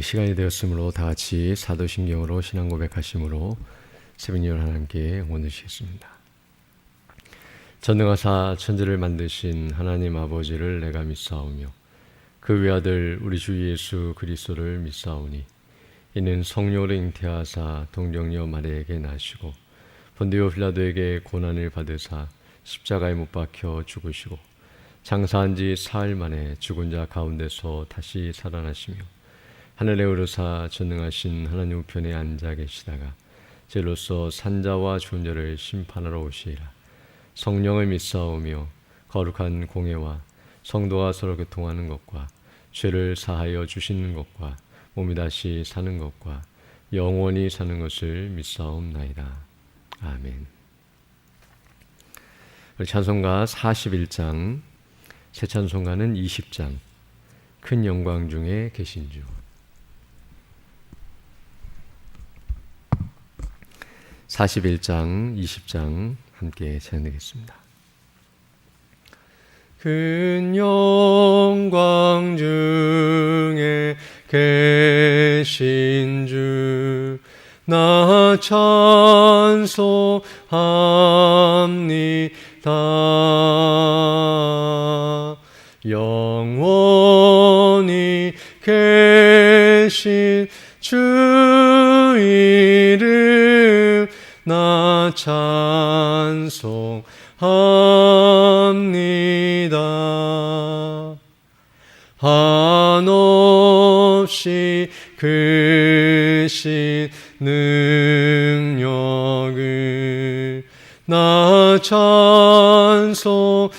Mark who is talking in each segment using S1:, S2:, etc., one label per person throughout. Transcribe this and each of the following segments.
S1: 우리 시간이 되었으므로 다 같이 사도신경으로 신앙 고백하심으로 새벽열 하나님께 원드시겠습니다. 전능하사 천지를 만드신 하나님 아버지를 내가 믿사오며 그 외아들 우리 주 예수 그리스도를 믿사오니 이는 성령으로 잉태하사 동정녀 마리에게 나시고 본디오 빌라도에게 고난을 받으사 십자가에 못 박혀 죽으시고 장사한 지 사흘 만에 죽은 자 가운데서 다시 살아나시며 하늘에 오르사 전능하신 하나님 우편에 앉아 계시다가 제로서 산자와 자를 심판하러 오시리라 성령을 믿사오며 거룩한 공예와 성도와 서로 교통하는 것과 죄를 사하여 주시는 것과 몸이 다시 사는 것과 영원히 사는 것을 믿사옵나이다. 아멘. 우리 찬송가 41장, 새 찬송가는 20장, 큰 영광 중에 계신 주. 41장, 20장 함께 찬양하겠습니다. 큰 영광 중에 계신 주, 나 찬송합니다. 영원히 계신 주 이름 나 찬송합니다. 한없이 크신 능력을 나 찬송합니다.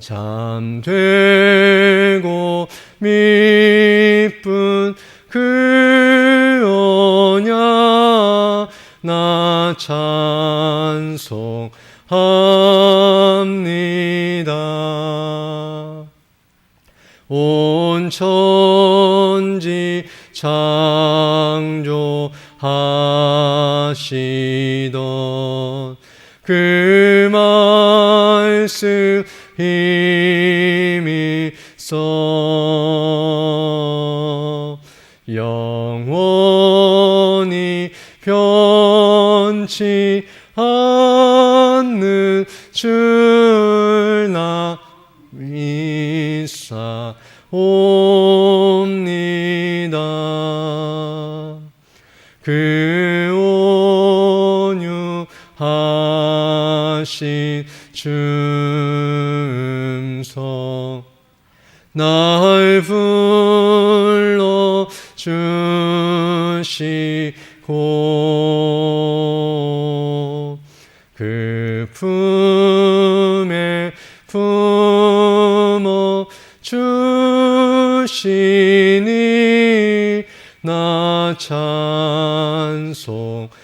S1: 잠되 찬송합니다. 온 천지 창조하시던 그 말씀 힘이 써 변치 않는 줄나 믿사옵니다. 그 온유하신 줌성 날 불러 주시고 품에 품어 주시니 나 찬송합니다.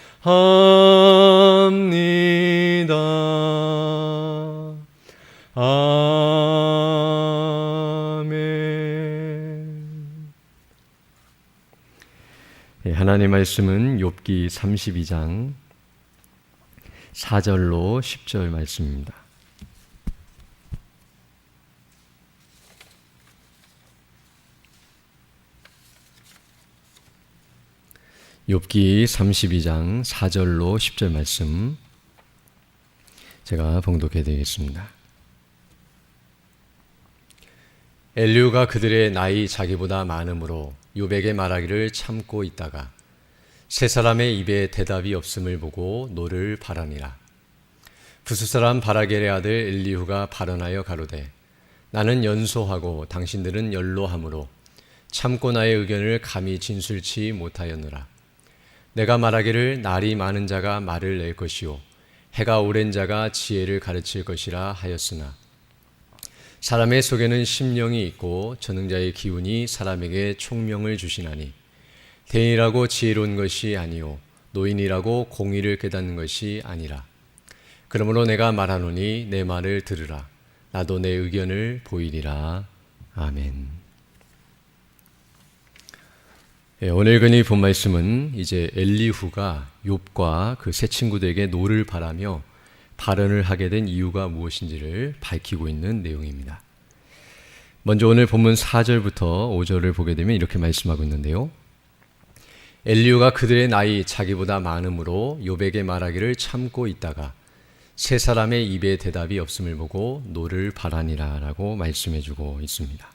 S1: 아멘. 예, 하나님 말씀은 욥기 32장 4절로 10절 말씀입니다. 욥기 32장 4절로 10절 말씀 제가 봉독해 드리겠습니다. 엘리우가 그들의 나이 자기보다 많으므로 욥에게 말하기를 참고 있다가 세 사람의 입에 대답이 없음을 보고 노를 바라니라. 부스 사람 바라겔의 아들 엘리후가 발언하여 가로되 나는 연소하고 당신들은 연로함으로 참고 나의 의견을 감히 진술치 못하였느라. 내가 말하기를 날이 많은 자가 말을 낼 것이요 해가 오랜 자가 지혜를 가르칠 것이라 하였으나 사람의 속에는 심령이 있고 전능자의 기운이 사람에게 총명을 주시나니 대인이라고 지혜로운 것이 아니요 노인이라고 공의를 깨닫는 것이 아니라 그러므로 내가 말하노니 내 말을 들으라 나도 내 의견을 보이리라 아멘. 예, 오늘 근이 본 말씀은 이제 엘리후가 욥과 그 세 친구들에게 노를 바라며 발언을 하게 된 이유가 무엇인지를 밝히고 있는 내용입니다. 먼저 오늘 본문 4절부터 5절을 보게 되면 이렇게 말씀하고 있는데요. 엘리우가 그들의 나이 자기보다 많음으로 요백에 말하기를 참고 있다가 세 사람의 입에 대답이 없음을 보고 노를 바라니라라고 말씀해주고 있습니다.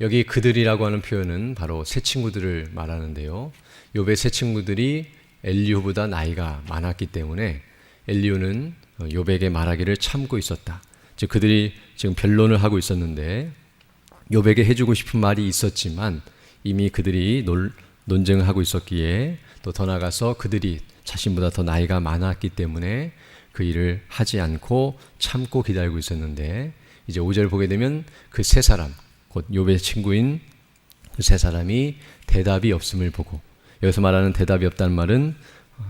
S1: 여기 그들이라고 하는 표현은 바로 세 친구들을 말하는데요. 요배 세 친구들이 엘리후보다 나이가 많았기 때문에 엘리후는 요백의 말하기를 참고 있었다. 즉 그들이 지금 변론을 하고 있었는데 요백에 해주고 싶은 말이 있었지만 이미 그들이 논, 논쟁을 하고 있었기에 또 더 나가서 그들이 자신보다 더 나이가 많았기 때문에 그 일을 하지 않고 참고 기다리고 있었는데 이제 5절 보게 되면 그 세 사람 곧 요배 친구인 그 세 사람이 대답이 없음을 보고 여기서 말하는 대답이 없다는 말은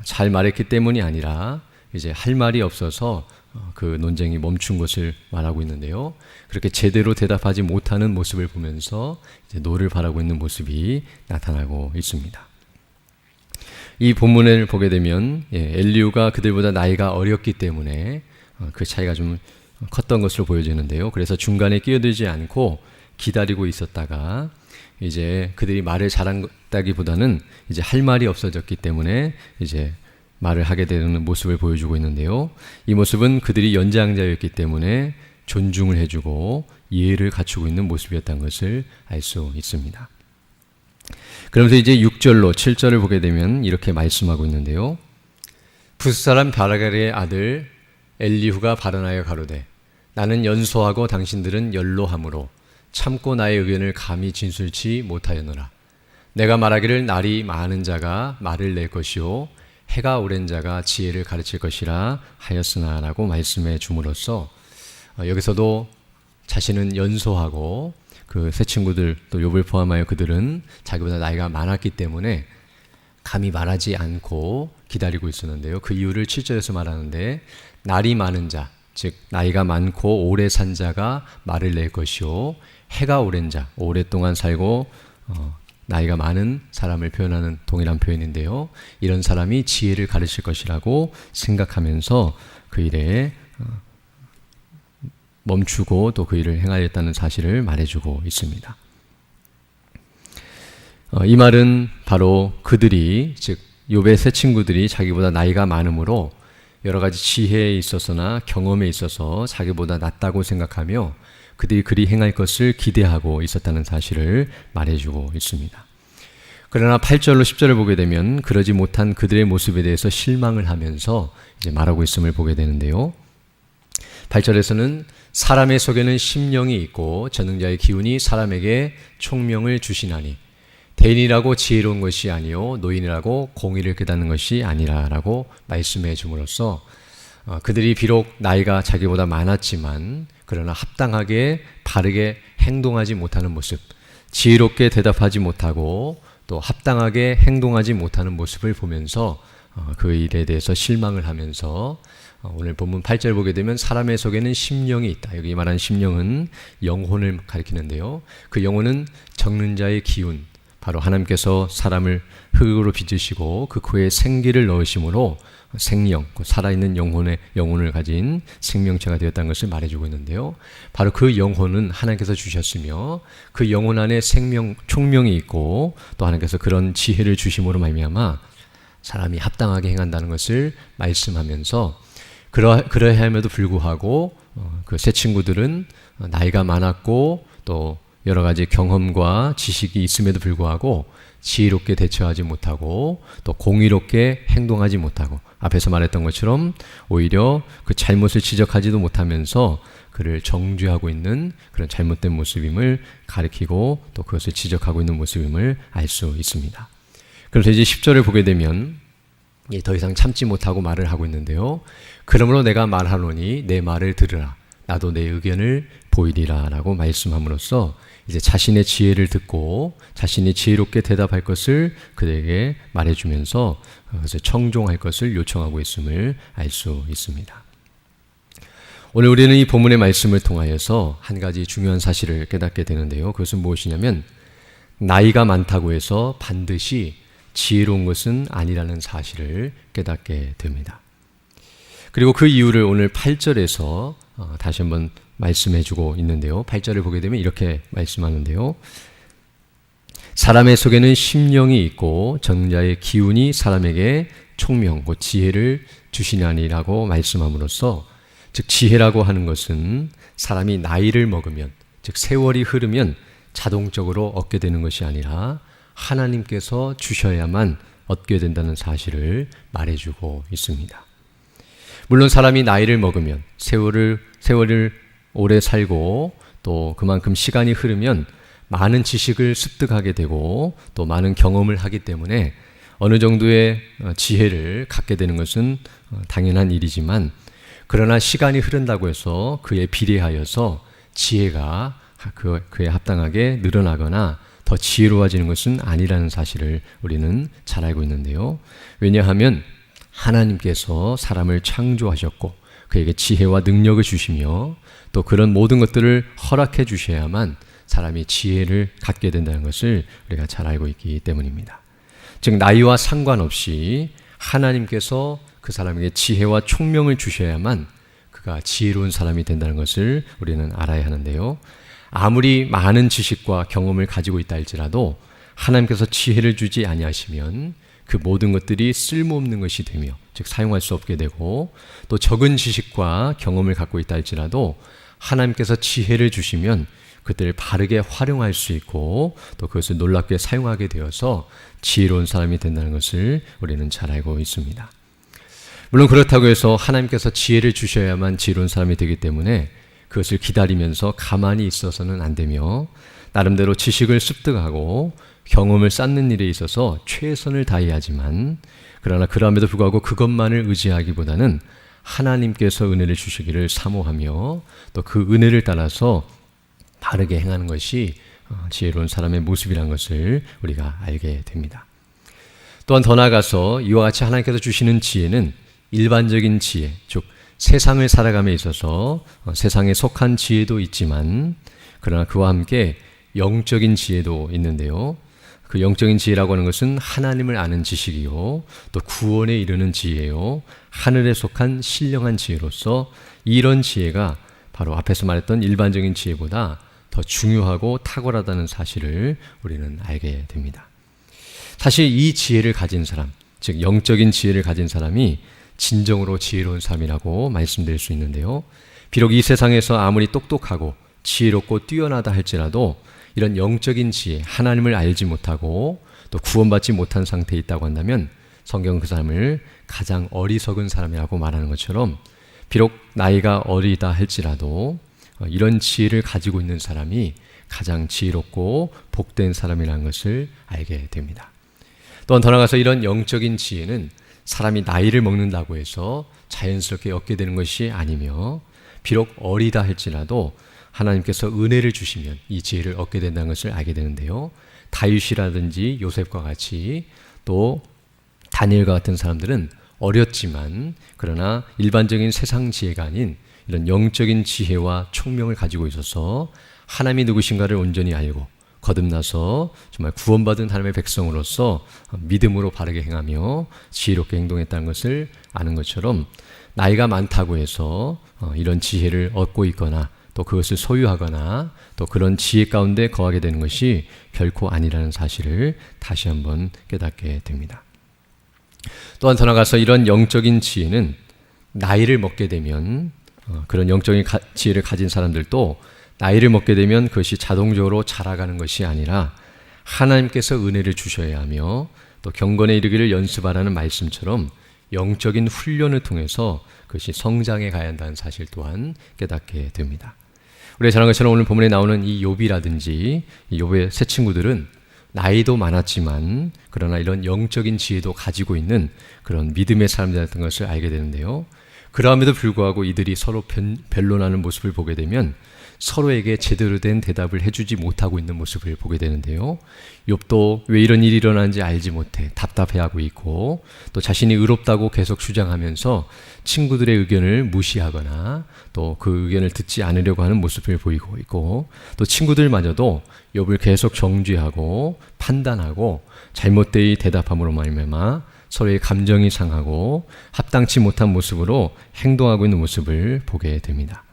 S1: 잘 말했기 때문이 아니라 이제 할 말이 없어서 그 논쟁이 멈춘 것을 말하고 있는데요. 그렇게 제대로 대답하지 못하는 모습을 보면서 노를 바라고 있는 모습이 나타나고 있습니다. 이 본문을 보게 되면 예, 엘리우가 그들보다 나이가 어렸기 때문에 어, 그 차이가 좀 컸던 것으로 보여지는데요. 그래서 중간에 끼어들지 않고 기다리고 있었다가 이제 그들이 말을 잘한다기보다는 이제 할 말이 없어졌기 때문에 이제 말을 하게 되는 모습을 보여주고 있는데요. 이 모습은 그들이 연장자였기 때문에 존중을 해주고 이해를 갖추고 있는 모습이었던 것을 알 수 있습니다. 그러면서 이제 6절로 7절을 보게 되면 이렇게 말씀하고 있는데요. 부스사람 바라갈의 아들 엘리후가 발언하여 가로되 나는 연소하고 당신들은 연로함으로 참고 나의 의견을 감히 진술치 못하였노라. 내가 말하기를 날이 많은 자가 말을 낼 것이요 해가 오랜 자가 지혜를 가르칠 것이라 하였으나라고 말씀해 줌으로써 어, 여기서도 자신은 연소하고 그 세 친구들 또 욥을 포함하여 그들은 자기보다 나이가 많았기 때문에 감히 말하지 않고 기다리고 있었는데요. 그 이유를 7절에서 말하는데 날이 많은 자, 즉 나이가 많고 오래 산 자가 말을 낼 것이요 해가 오랜 자, 오랫동안 살고 어, 나이가 많은 사람을 표현하는 동일한 표현인데요. 이런 사람이 지혜를 가르칠 것이라고 생각하면서 그 일에 어, 멈추고 또 그 일을 행하였다는 사실을 말해주고 있습니다. 어, 이 말은 바로 그들이 즉 욥의 세 친구들이 자기보다 나이가 많으므로 여러 가지 지혜에 있어서나 경험에 있어서 자기보다 낫다고 생각하며 그들이 그리 행할 것을 기대하고 있었다는 사실을 말해주고 있습니다. 그러나 8절로 10절을 보게 되면 그러지 못한 그들의 모습에 대해서 실망을 하면서 이제 말하고 있음을 보게 되는데요. 8절에서는 사람의 속에는 심령이 있고 전능자의 기운이 사람에게 총명을 주시나니 대인이라고 지혜로운 것이 아니요 노인이라고 공의를 깨닫는 것이 아니라라고 말씀해 줌으로써 어, 그들이 비록 나이가 자기보다 많았지만 그러나 합당하게 바르게 행동하지 못하는 모습, 지혜롭게 대답하지 못하고 또 합당하게 행동하지 못하는 모습을 보면서 어, 그 일에 대해서 실망을 하면서 어, 오늘 본문 8절 보게 되면 사람의 속에는 심령이 있다. 여기 말하는 심령은 영혼을 가리키는데요. 그 영혼은 적는 자의 기운, 바로 하나님께서 사람을 흙으로 빚으시고 그 코에 생기를 넣으심으로 생명, 그 살아있는 영혼의 영혼을 가진 생명체가 되었다는 것을 말해주고 있는데요. 바로 그 영혼은 하나님께서 주셨으며 그 영혼 안에 생명 총명이 있고 또 하나님께서 그런 지혜를 주심으로 말미암아 사람이 합당하게 행한다는 것을 말씀하면서 그러 그러함에도 불구하고 어, 그세 친구들은 나이가 많았고 또 여러 가지 경험과 지식이 있음에도 불구하고 지혜롭게 대처하지 못하고 또 공의롭게 행동하지 못하고 앞에서 말했던 것처럼 오히려 그 잘못을 지적하지도 못하면서 그를 정죄하고 있는 그런 잘못된 모습임을 가리키고 또 그것을 지적하고 있는 모습임을 알 수 있습니다. 그래서 이제 10절을 보게 되면 더 이상 참지 못하고 말을 하고 있는데요. 그러므로 내가 말하노니 내 말을 들으라. 나도 내 의견을 보이리라 라고 말씀함으로써 이제 자신의 지혜를 듣고 자신이 지혜롭게 대답할 것을 그에게 말해주면서 그것을 청종할 것을 요청하고 있음을 알 수 있습니다. 오늘 우리는 이 본문의 말씀을 통하여서 한 가지 중요한 사실을 깨닫게 되는데요. 그것은 무엇이냐면 나이가 많다고 해서 반드시 지혜로운 것은 아니라는 사실을 깨닫게 됩니다. 그리고 그 이유를 오늘 8절에서 어, 다시 한번 말씀해 주고 있는데요. 8절을 보게 되면 이렇게 말씀하는데요. 사람의 속에는 심령이 있고 정자의 기운이 사람에게 총명, 곧 지혜를 주시나니라고 말씀함으로써 즉 지혜라고 하는 것은 사람이 나이를 먹으면 즉 세월이 흐르면 자동적으로 얻게 되는 것이 아니라 하나님께서 주셔야만 얻게 된다는 사실을 말해주고 있습니다. 물론 사람이 나이를 먹으면 세월을 세월을 오래 살고 또 그만큼 시간이 흐르면 많은 지식을 습득하게 되고 또 많은 경험을 하기 때문에 어느 정도의 어, 지혜를 갖게 되는 것은 어, 당연한 일이지만 그러나 시간이 흐른다고 해서 그에 비례하여서 지혜가 그, 그에 합당하게 늘어나거나 더 지혜로워지는 것은 아니라는 사실을 우리는 잘 알고 있는데요. 왜냐하면 하나님께서 사람을 창조하셨고 그에게 지혜와 능력을 주시며 또 그런 모든 것들을 허락해 주셔야만 사람이 지혜를 갖게 된다는 것을 우리가 잘 알고 있기 때문입니다. 즉 나이와 상관없이 하나님께서 그 사람에게 지혜와 총명을 주셔야만 그가 지혜로운 사람이 된다는 것을 우리는 알아야 하는데요. 아무리 많은 지식과 경험을 가지고 있다 할지라도 하나님께서 지혜를 주지 아니하시면 그 모든 것들이 쓸모없는 것이 되며 즉 사용할 수 없게 되고 또 적은 지식과 경험을 갖고 있다 할지라도 하나님께서 지혜를 주시면 그들을 바르게 활용할 수 있고 또 그것을 놀랍게 사용하게 되어서 지혜로운 사람이 된다는 것을 우리는 잘 알고 있습니다. 물론 그렇다고 해서 하나님께서 지혜를 주셔야만 지혜로운 사람이 되기 때문에 그것을 기다리면서 가만히 있어서는 안 되며 나름대로 지식을 습득하고 경험을 쌓는 일에 있어서 최선을 다해야지만 그러나 그럼에도 불구하고 그것만을 의지하기보다는 하나님께서 은혜를 주시기를 사모하며 또 그 은혜를 따라서 바르게 행하는 것이 어, 지혜로운 사람의 모습이란 것을 우리가 알게 됩니다. 또한 더 나아가서 이와 같이 하나님께서 주시는 지혜는 일반적인 지혜, 즉 세상을 살아감에 있어서 어, 세상에 속한 지혜도 있지만 그러나 그와 함께 영적인 지혜도 있는데요. 그 영적인 지혜라고 하는 것은 하나님을 아는 지식이요. 또 구원에 이르는 지혜요. 하늘에 속한 신령한 지혜로서 이런 지혜가 바로 앞에서 말했던 일반적인 지혜보다 더 중요하고 탁월하다는 사실을 우리는 알게 됩니다. 사실 이 지혜를 가진 사람, 즉 영적인 지혜를 가진 사람이 진정으로 지혜로운 사람이라고 말씀드릴 수 있는데요. 비록 이 세상에서 아무리 똑똑하고 지혜롭고 뛰어나다 할지라도 이런 영적인 지혜, 하나님을 알지 못하고 또 구원받지 못한 상태에 있다고 한다면 성경은 그 사람을 가장 어리석은 사람이라고 말하는 것처럼 비록 나이가 어리다 할지라도 어, 이런 지혜를 가지고 있는 사람이 가장 지혜롭고 복된 사람이라는 것을 알게 됩니다. 또한 더 나아가서 이런 영적인 지혜는 사람이 나이를 먹는다고 해서 자연스럽게 얻게 되는 것이 아니며 비록 어리다 할지라도 하나님께서 은혜를 주시면 이 지혜를 얻게 된다는 것을 알게 되는데요. 다윗이라든지 요셉과 같이 또 다니엘과 같은 사람들은 어렸지만 그러나 일반적인 세상 지혜가 아닌 이런 영적인 지혜와 총명을 가지고 있어서 하나님이 누구신가를 온전히 알고 거듭나서 정말 구원받은 하나님의 백성으로서 믿음으로 바르게 행하며 지혜롭게 행동했다는 것을 아는 것처럼 나이가 많다고 해서 어, 이런 지혜를 얻고 있거나 또 그것을 소유하거나 또 그런 지혜 가운데 거하게 되는 것이 결코 아니라는 사실을 다시 한번 깨닫게 됩니다. 또한 더 나가서 이런 영적인 지혜는 나이를 먹게 되면 어, 그런 영적인 지혜를 가진 사람들도 나이를 먹게 되면 그것이 자동적으로 자라가는 것이 아니라 하나님께서 은혜를 주셔야 하며 또 경건에 이르기를 연습하라는 말씀처럼 영적인 훈련을 통해서 그것이 성장해 가야 한다는 사실 또한 깨닫게 됩니다. 우리가 잘 것처럼 오늘 본문에 나오는 이 욥이라든지 이 욥의 새 친구들은 나이도 많았지만 그러나 이런 영적인 지혜도 가지고 있는 그런 믿음의 사람들이었던 것을 알게 되는데요. 그럼에도 불구하고 이들이 서로 변론하는 모습을 보게 되면 서로에게 제대로 된 대답을 해주지 못하고 있는 모습을 보게 되는데요. 욥도 왜 이런 일이 일어나는지 알지 못해 답답해하고 있고 또 자신이 의롭다고 계속 주장하면서 친구들의 의견을 무시하거나 또 그 의견을 듣지 않으려고 하는 모습을 보이고 있고 또 친구들마저도 욥을 계속 정죄하고 판단하고 잘못되이 대답함으로 말미암아 서로의 감정이 상하고 합당치 못한 모습으로 행동하고 있는 모습을 보게 됩니다.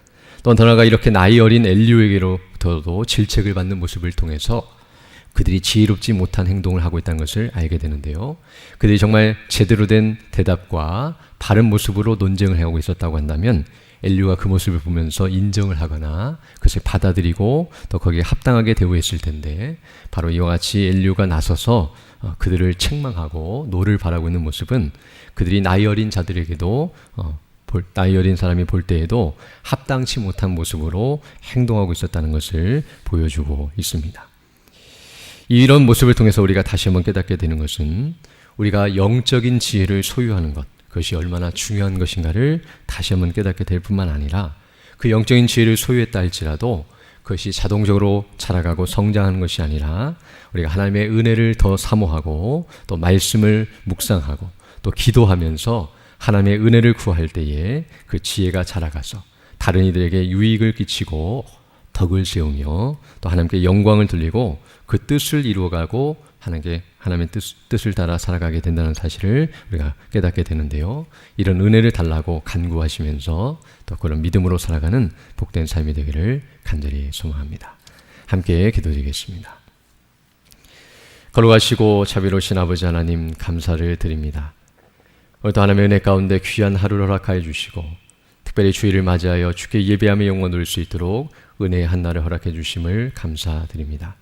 S1: 또 더나가 이렇게 나이 어린 엘리오에게로부터도 질책을 받는 모습을 통해서 그들이 지혜롭지 못한 행동을 하고 있다는 것을 알게 되는데요. 그들이 정말 제대로 된 대답과 바른 모습으로 논쟁을 하고 있었다고 한다면 엘리오가 그 모습을 보면서 인정을 하거나 그것을 받아들이고 또 거기에 합당하게 대우했을 텐데 바로 이와 같이 엘리오가 나서서 어, 그들을 책망하고 노를 바라고 있는 모습은 그들이 나이 어린 자들에게도 어, 볼, 나이 어린 사람이 볼 때에도 합당치 못한 모습으로 행동하고 있었다는 것을 보여주고 있습니다. 이런 모습을 통해서 우리가 다시 한번 깨닫게 되는 것은 우리가 영적인 지혜를 소유하는 것, 그것이 얼마나 중요한 것인가를 다시 한번 깨닫게 될 뿐만 아니라 그 영적인 지혜를 소유했다 할지라도 그것이 자동적으로 자라가고 성장하는 것이 아니라 우리가 하나님의 은혜를 더 사모하고 또 말씀을 묵상하고 또 기도하면서 하나님의 은혜를 구할 때에 그 지혜가 자라가서 다른 이들에게 유익을 끼치고 덕을 세우며 또 하나님께 영광을 돌리고 그 뜻을 이루어가고 하나님께 하나님의 뜻, 을 따라 살아가게 된다는 사실을 우리가 깨닫게 되는데요. 이런 은혜를 달라고 간구하시면서 또 그런 믿음으로 살아가는 복된 삶이 되기를 간절히 소망합니다. 함께 기도드리겠습니다. 걸어가시고 자비로우신 아버지 하나님 감사를 드립니다. 오늘도 하나님의 은혜 가운데 귀한 하루를 허락하여 주시고 특별히 주일을 맞이하여 주께 예배함의 영광 누릴 수 있도록 은혜의 한 날을 허락해 주심을 감사드립니다.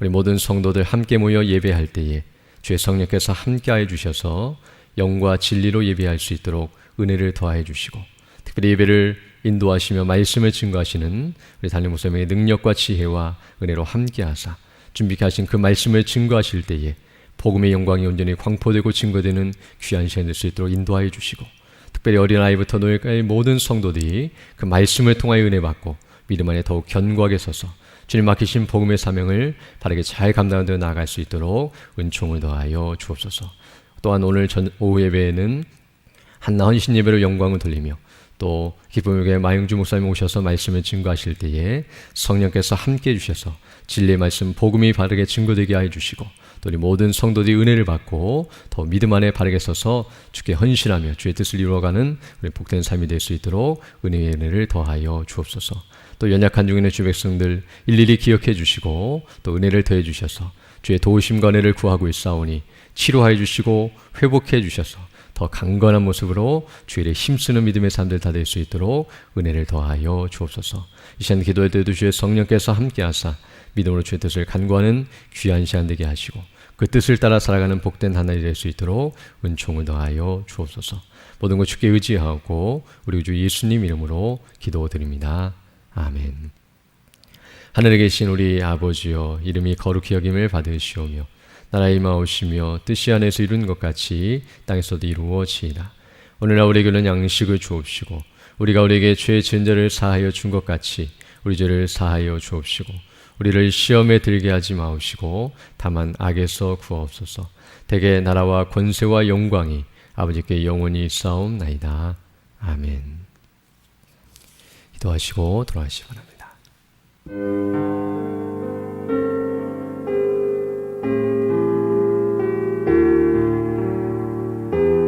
S1: 우리 모든 성도들 함께 모여 예배할 때에 주의 성령께서 함께하여 주셔서 영과 진리로 예배할 수 있도록 은혜를 더하여 주시고 특별히 예배를 인도하시며 말씀을 증거하시는 우리 달림 목사님의 능력과 지혜와 은혜로 함께하사 준비케 하신 그 말씀을 증거하실 때에 복음의 영광이 온전히 광포되고 증거되는 귀한 시간 될 수 있도록 인도하여 주시고 특별히 어린아이부터 노예까지 모든 성도들이 그 말씀을 통하여 은혜 받고 믿음 안에 더욱 견고하게 서서 주님 맡기신 복음의 사명을 바르게 잘 감당하며 나아갈 수 있도록 은총을 더하여 주옵소서. 또한 오늘 전 오후 예배에는 한나 헌 신 예배로 영광을 돌리며 또 기쁨의 마영주 목사님 오셔서 말씀을 증거하실 때에 성령께서 함께 해주셔서 진리의 말씀 복음이 바르게 증거되게 하여 주시고 또 우리 모든 성도들이 은혜를 받고 더 믿음 안에 바르게 서서 주께 헌신하며 주의 뜻을 이루어가는 우리 복된 삶이 될 수 있도록 은혜의 은혜를 더하여 주옵소서. 또 연약한 중인의 주 백성들 일일이 기억해 주시고 또 은혜를 더해 주셔서 주의 도우심과 은혜를 구하고 있사오니 치료하여 주시고 회복해 주셔서 더 강건한 모습으로 주의 힘쓰는 믿음의 삶들 다 될 수 있도록 은혜를 더하여 주옵소서. 이 시간 기도할 때도 주의 성령께서 함께하사 믿음으로 주의 뜻을 간구하는 귀한 시간 되게 하시고 그 뜻을 따라 살아가는 복된 하늘이 될 수 있도록 은총을 더하여 주옵소서. 모든 것 주께 의지하고 우리 주 예수님 이름으로 기도드립니다. 아멘. 하늘에 계신 우리 아버지여 이름이 거룩히 여김을 받으시오며 나라 임하오시며 뜻이 안에서 이룬 것 같이 땅에서도 이루어지이다. 오늘날 우리에게는 양식을 주옵시고 우리가 우리에게 죄의 전제를 사하여 준 것 같이 우리 죄를 사하여 주옵시고 우리를 시험에 들게 하지 마옵시고 다만 악에서 구하옵소서. 대개 나라와 권세와 영광이 아버지께 영원히 싸움나이다. 아멘. 기도하시고 돌아가시기 바랍니다.